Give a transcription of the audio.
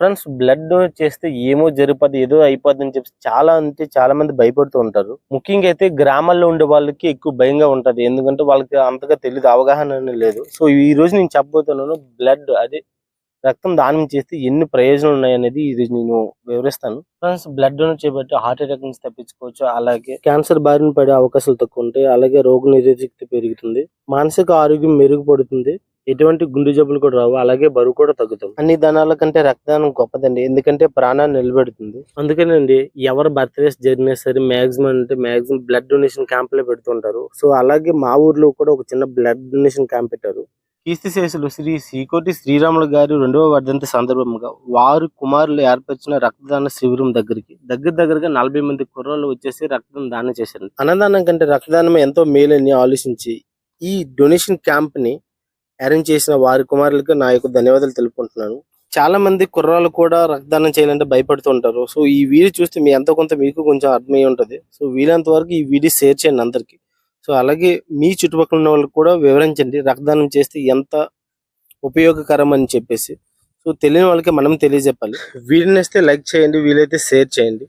Friends blood donate చేస్తే ఏమో జరిపోద్ది ఏదో అయిపోద్ది అని చెప్పి చాలా అంటే చాలా మంది భయపడుతూ ఉంటారు. ముఖ్యంగా అయితే గ్రామాల్లో ఉండే వాళ్ళకి ఎక్కువ భయంగా ఉంటది. ఎందుకంటే వాళ్ళకి అంతగా తెలియదు అవగాహన అనేది లేదు. సో ఈ రోజు నేను చెప్పబోతున్నాను బ్లడ్ అదే రక్తం దానం చేస్తే ఎన్ని ప్రయోజనాలు ఉన్నాయనేది ఈ రోజు నేను వివరిస్తాను. ఫ్రెండ్స్ బ్లడ్ డొనేట్ చేయబట్టి హార్ట్ అటాక్ నుంచి తప్పించుకోవచ్చు. అలాగే క్యాన్సర్ బారిన పడే అవకాశాలు తక్కువ ఉంటాయి. అలాగే రోగ నిరోధకత పెరుగుతుంది. మానసిక ఆరోగ్యం మెరుగుపడుతుంది. ఎటువంటి గుండె జబ్బులు కూడా రావు. అలాగే బరువు కూడా తగ్గుతాం. అన్ని దానాల కంటే రక్తదానం గొప్పదండి. ఎందుకంటే ప్రాణాన్ని నిలబెడుతుంది. అందుకేనండి ఎవరు బర్త్డేస్ జరిగినా సరే మాక్సిమం అంటే మాక్సిమం బ్లడ్ డొనేషన్ క్యాంపులే పెడుతుంటారు. సో అలాగే మా ఊర్లో కూడా ఒక చిన్న బ్లడ్ డొనేషన్ క్యాంప్ పెట్టారు. కీర్తిశేషులు శ్రీ శ్రీకోటి శ్రీరాములు గారి రెండవ వర్ధంతి సందర్భంగా వారు కుమారులు ఏర్పరిచిన రక్తదాన శిబిరం దగ్గరికి దగ్గర దగ్గరగా నలభై మంది కుర్రోళ్ళు వచ్చేసి రక్తం దానం చేశారు. అన్నదానం కంటే రక్తదానం ఎంతో మేలని ఆలోచించి ఈ డొనేషన్ క్యాంప్ని అరేంజ్ చేసిన వారి కుమారులకు నా యొక్క ధన్యవాదాలు తెలుపుకుంటున్నాను. చాలా మంది కుర్రాళ్ళు కూడా రక్తదానం చేయాలంటే భయపడుతుంటారు సో ఈ వీడియో చూస్తే మీ ఎంతో కొంత మీకు కొంచెం అర్థమై ఉంటది. సో వీలంత వరకు ఈ వీడియో షేర్ చేయండి అందరికి. సో అలాగే మీ చుట్టుపక్కల ఉన్న వాళ్ళకి కూడా వివరించండి. రక్తదానం చేస్తే ఎంత ఉపయోగకరం అని చెప్పేసి. సో తెలియని వాళ్ళకి మనం తెలియజెప్పాలి. వీడియోని ఇస్తే లైక్ చేయండి వీలైతే షేర్ చేయండి.